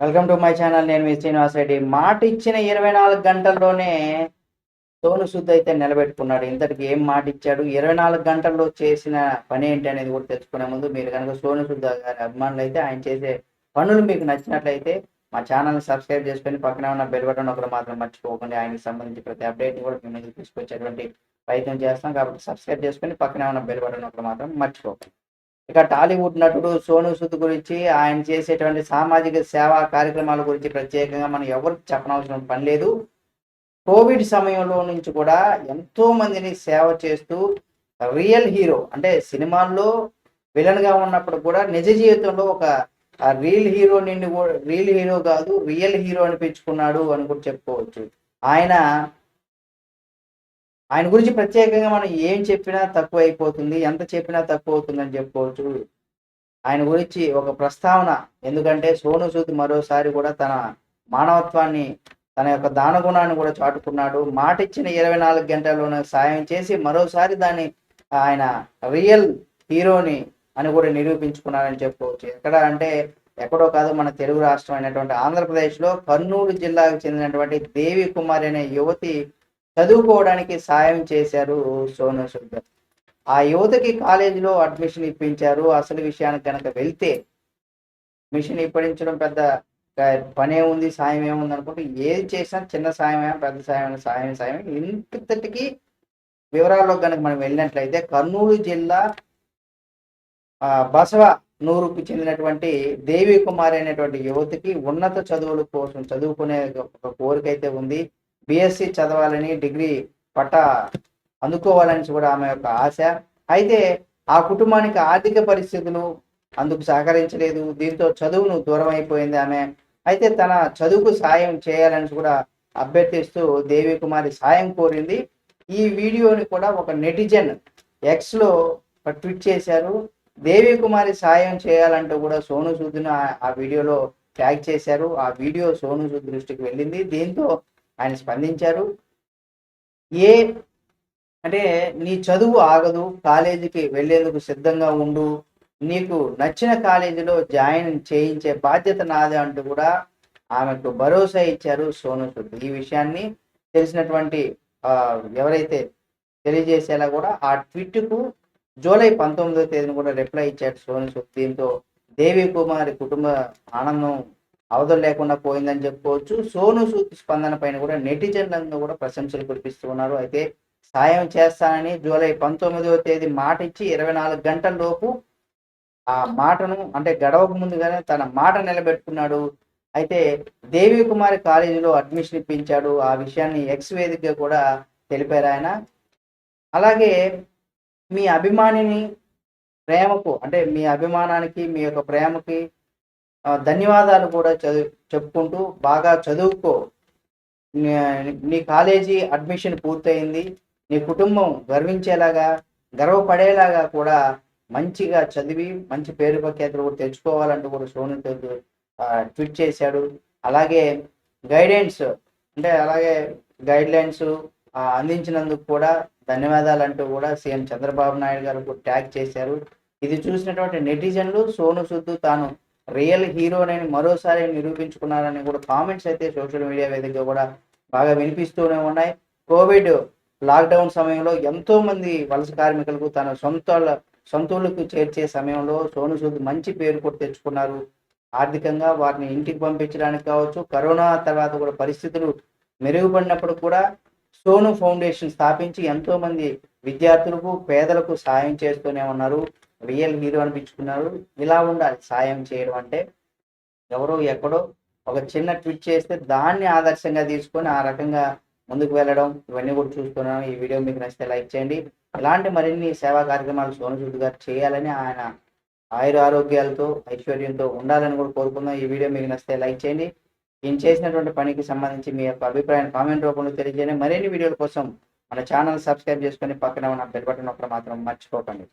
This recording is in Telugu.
వెల్కమ్ టు మై ఛానల్ నేను మీ శ్రీనివాస్ రెడ్డి. మాట ఇచ్చిన ఇరవై నాలుగు గంటల్లోనే సోను సుద్ అయితే నిలబెట్టుకున్నాడు. ఇంతటికి ఏం మాట ఇచ్చాడు ఇరవై నాలుగు గంటల్లో చేసిన పని ఏంటి అనేది కూడా తెలుసుకునే ముందు మీరు కనుక సోను సుద్ గారి అభిమానులు అయితే ఆయన చేసే పనులు మీకు నచ్చినట్లయితే మా ఛానల్ని సబ్స్క్రైబ్ చేసుకొని పక్కనే ఉన్న బెల్ బటన్ ఒకటి మాత్రం మర్చిపోకండి ఆయనకి సంబంధించి ప్రతి అప్డేట్ కూడా మీ ముందుకు తీసుకొచ్చేటువంటి ప్రయత్నం చేస్తాం. కాబట్టి సబ్స్క్రైబ్ చేసుకొని పక్కనే ఉన్న బెల్ బటన్ ఒకటి మాత్రం మర్చిపోకండి. ఇక టాలీవుడ్ నటుడు సోను సూద్ గురించి ఆయన చేసేటువంటి సామాజిక సేవా కార్యక్రమాల గురించి ప్రత్యేకంగా మనం ఎవరు చెప్పనవసరం పని లేదు. కోవిడ్ సమయంలో నుంచి కూడా ఎంతో మందిని సేవ చేస్తూ రియల్ హీరో అంటే సినిమాల్లో విలన్గా ఉన్నప్పుడు కూడా నిజ జీవితంలో ఒక రియల్ హీరో నుండి రియల్ హీరో కాదు రియల్ హీరో అనిపించుకున్నాడు అని కూడా చెప్పుకోవచ్చు. ఆయన ఆయన గురించి ప్రత్యేకంగా మనం ఏం చెప్పినా తక్కువ అయిపోతుంది ఎంత చెప్పినా తక్కువ అవుతుంది అని చెప్పుకోవచ్చు. ఆయన గురించి ఒక ప్రస్తావన ఎందుకంటే సోను సూద్ మరోసారి కూడా తన మానవత్వాన్ని తన యొక్క దానగుణాన్ని కూడా చాటుకున్నాడు. మాట ఇచ్చిన ఇరవై నాలుగు గంటల్లోనే సాయం చేసి మరోసారి దాన్ని ఆయన రియల్ హీరోని అని కూడా నిరూపించుకున్నారని చెప్పుకోవచ్చు. ఎక్కడ అంటే ఎక్కడో కాదు మన తెలుగు రాష్ట్రం అయినటువంటి ఆంధ్రప్రదేశ్లో కర్నూలు జిల్లాకు చెందినటువంటి దేవి కుమారి అనే యువతి చదువుకోవడానికి సాయం చేశారు సోను సూద్ ఆ యువతకి కాలేజీలో అడ్మిషన్ ఇప్పించారు. అసలు విషయానికి కనుక వెళ్తే మిషన్ ఇప్పించడం పెద్ద పనే ఉంది సాయం ఏముంది అనుకుంటే ఏది చేసినా చిన్న సాయమే పెద్ద సాయం సాయం సాయం ఇంతటికి వివరాల్లో కనుక మనం వెళ్ళినట్లయితే కర్నూలు జిల్లా బసవ నూరుకు చెందినటువంటి దేవి కుమారి అనేటువంటి యువతికి ఉన్నత చదువుల కోసం చదువుకునే ఒక కోరిక అయితే ఉంది. బిఎస్సి చదవాలని డిగ్రీ పట్ట అందుకోవాలని కూడా ఆమె యొక్క ఆశ. అయితే ఆ కుటుంబానికి ఆర్థిక పరిస్థితులు అందుకు సహకరించలేదు. దీంతో చదువును దూరం అయిపోయింది ఆమె. అయితే తన చదువుకు సాయం చేయాలని కూడా అభ్యర్థిస్తూ దేవి కుమారి సాయం కోరింది. ఈ వీడియోని కూడా ఒక నెటిజన్ ఎక్స్లో ట్వీట్ చేశారు. దేవి కుమారి సాయం చేయాలంటూ కూడా సోను సూద్ను ఆ వీడియోలో ట్యాగ్ చేశారు. ఆ వీడియో సోను సూద్ దృష్టికి వెళ్ళింది. దీంతో ఆయన స్పందించారు. ఏ అంటే నీ చదువు ఆగదు కాలేజీకి వెళ్ళేందుకు సిద్ధంగా ఉండు నీకు నచ్చిన కాలేజీలో జాయిన్ చేయించే బాధ్యత నాదే అంటూ కూడా ఆమెకు భరోసా ఇచ్చారు సోను సూద్. ఈ విషయాన్ని తెలిసినటువంటి ఎవరైతే తెలియజేసేలా కూడా ఆ ట్వీట్కు జూలై పంతొమ్మిదో తేదీని కూడా రిప్లై ఇచ్చాడు సోను సూద్. దీంతో దేవి కుమారి కుటుంబ ఆనందం అవధులు లేకుండా పోయిందని చెప్పుకోవచ్చు. సోను సూద్ స్పందన పైన కూడా నెటిజన్లందరూ కూడా ప్రశంసలు కురిపిస్తూ ఉన్నారు. అయితే సాయం చేస్తానని జూలై పంతొమ్మిదవ తేదీ మాట ఇచ్చి ఇరవై నాలుగు గంటల లోపు ఆ మాటను అంటే గడవకు ముందుగానే తన మాట నిలబెట్టుకున్నాడు. అయితే దేవి కుమారి కాలేజీలో అడ్మిషన్ ఇప్పించాడు. ఆ విషయాన్ని ఎక్స్ వేదికగా కూడా తెలిపారు ఆయన. అలాగే మీ అభిమానిని ప్రేమకు అంటే మీ అభిమానానికి మీ యొక్క ప్రేమకి ధన్యవాదాలు కూడా చదువు చెప్పుకుంటూ బాగా చదువుకో. నీ కాలేజీ అడ్మిషన్ పూర్తయింది. నీ కుటుంబం గర్వించేలాగా గర్వపడేలాగా కూడా మంచిగా చదివి మంచి పేరు ప్రఖ్యాతులు కూడా తెచ్చుకోవాలంటూ కూడా సోను ట్వీట్ చేశాడు. అలాగే గైడెన్స్ అంటే అలాగే గైడ్ లైన్స్ అందించినందుకు కూడా ధన్యవాదాలు అంటూ కూడా సీఎం చంద్రబాబు నాయుడు గారు ట్యాగ్ చేశారు. ఇది చూసినటువంటి నెటిజన్లు సోను సుద్దు తాను రియల్ హీరోనని మరోసారి నిరూపించుకున్నారని కూడా కామెంట్స్ అయితే సోషల్ మీడియా వేదికగా కూడా బాగా వినిపిస్తూనే ఉన్నాయి. కోవిడ్ లాక్డౌన్ సమయంలో ఎంతో మంది వలస కార్మికులకు తన సొంత సొంతూళ్ళకు చేర్చే సమయంలో సోను సూద్ మంచి పేరు కూడా తెచ్చుకున్నారు. ఆర్థికంగా వారిని ఇంటికి పంపించడానికి కావచ్చు కరోనా తర్వాత కూడా పరిస్థితులు మెరుగుపడినప్పుడు కూడా సోను ఫౌండేషన్ స్థాపించి ఎంతో మంది విద్యార్థులకు పేదలకు సాయం చేస్తూనే ఉన్నారు. రియల్ హీరో అనిపించుకున్నారు? ఇలా ఉండాలి. సాయం చేయడం అంటే ఎవరో ఎక్కడో ఒక చిన్న ట్వీట్ చేస్తే దాన్ని ఆదర్శంగా తీసుకొని ఆ రకంగా ముందుకు వెళ్ళడం ఇవన్నీ కూడా చూస్తున్నాను ఈ వీడియో మీకు నచ్చితే లైక్ చేయండి. ఇలాంటి మరిన్ని సేవా కార్యక్రమాలు సోను గారు చేయాలని ఆయన ఆయుర ఆరోగ్యాలతో ఐశ్వర్యంతో ఉండాలని కూడా కోరుకుందాం. ఈ వీడియో మీకు నచ్చితే లైక్ చేయండి. ఈయన చేసినటువంటి పనికి సంబంధించి మీ యొక్క అభిప్రాయాన్ని కామెంట్ రూపంలో తెలియజేయండి. మరిన్ని వీడియోల కోసం మన ఛానల్ సబ్స్క్రైబ్ చేసుకొని పక్కన ఉన్న బెల్ బటన్ ఒకటి మాత్రం మర్చిపోకండి.